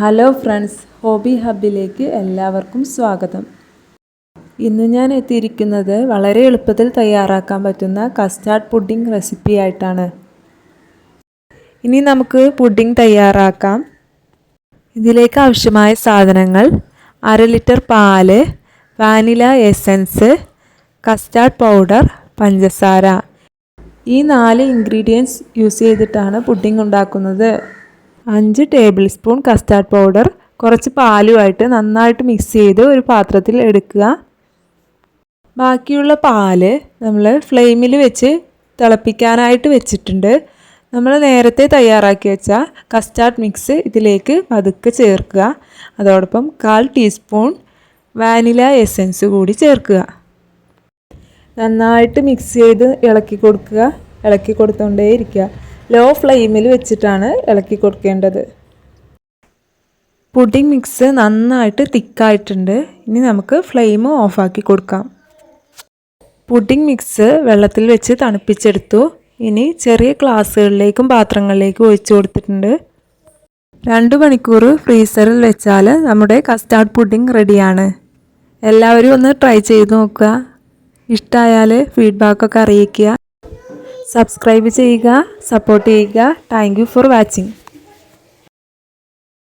Hello friends hobby ഹബിലേക്ക് എല്ലാവർക്കും സ്വാഗതം. ഇന്ന് ഞാൻ എത്തിയിരിക്കുന്നത് വളരെ എളുപ്പത്തിൽ തയ്യാറാക്കാൻ പറ്റുന്ന കസ്റ്റാർഡ് പുഡിംഗ് റെസിപ്പി ആയിട്ടാണ്. ഇനി നമുക്ക് പുഡിംഗ് തയ്യാറാക്കാം. ഇതിലേക്ക് ആവശ്യമായ സാധനങ്ങൾ അര ലിറ്റർ പാൽ വാനില എസൻസ് കസ്റ്റാർഡ് പൗഡർ പഞ്ചസാര. ഈ നാല് ഇൻഗ്രീഡിയൻസ് യൂസ് ചെയ്തിട്ടാണ് പുഡിംഗ് ഉണ്ടാക്കുന്നത്. അഞ്ച് ടേബിൾ സ്പൂൺ കസ്റ്റാർഡ് പൗഡർ കുറച്ച് പാലുമായിട്ട് നന്നായിട്ട് മിക്സ് ചെയ്ത് ഒരു പാത്രത്തിൽ എടുക്കുക. ബാക്കിയുള്ള പാൽ നമ്മൾ ഫ്ലെയിമിൽ വെച്ച് തിളപ്പിക്കാനായിട്ട് വെച്ചിട്ടുണ്ട്. നമ്മൾ നേരത്തെ തയ്യാറാക്കി വെച്ച കസ്റ്റാർഡ് മിക്സ് ഇതിലേക്ക് പതുക്കെ ചേർക്കുക. അതോടൊപ്പം കാൽ ടീസ്പൂൺ വാനില എസെൻസ് കൂടി ചേർക്കുക. നന്നായിട്ട് മിക്സ് ചെയ്ത് ഇളക്കി കൊടുക്കുക. ഇളക്കി കൊടുത്തുകൊണ്ടേ ഇരിക്കുക. ലോ ഫ്ലെയിമിൽ വെച്ചിട്ടാണ് ഇളക്കി കൊടുക്കേണ്ടത്. പുഡിംഗ് മിക്സ് നന്നായിട്ട് തിക്കായിട്ടുണ്ട്. ഇനി നമുക്ക് ഫ്ലെയിം ഓഫാക്കി കൊടുക്കാം. പുഡിംഗ് മിക്സ് വെള്ളത്തിൽ വെച്ച് തണുപ്പിച്ചെടുത്തു. ഇനി ചെറിയ ഗ്ലാസ്സുകളിലേക്കും പാത്രങ്ങളിലേക്കും ഒഴിച്ചു കൊടുത്തിട്ടുണ്ട്. രണ്ട് മണിക്കൂർ ഫ്രീസറിൽ വെച്ചാൽ നമ്മുടെ കസ്റ്റാർഡ് പുഡിംഗ് റെഡിയാണ്. എല്ലാവരും ഒന്ന് ട്രൈ ചെയ്ത് നോക്കുക. ഇഷ്ടമായാൽ ഫീഡ്ബാക്കൊക്കെ അറിയിക്കുക. സബ്സ്ക്രൈബ് ചെയ്യുക സപ്പോർട്ട് ചെയ്യുക. Thank for watching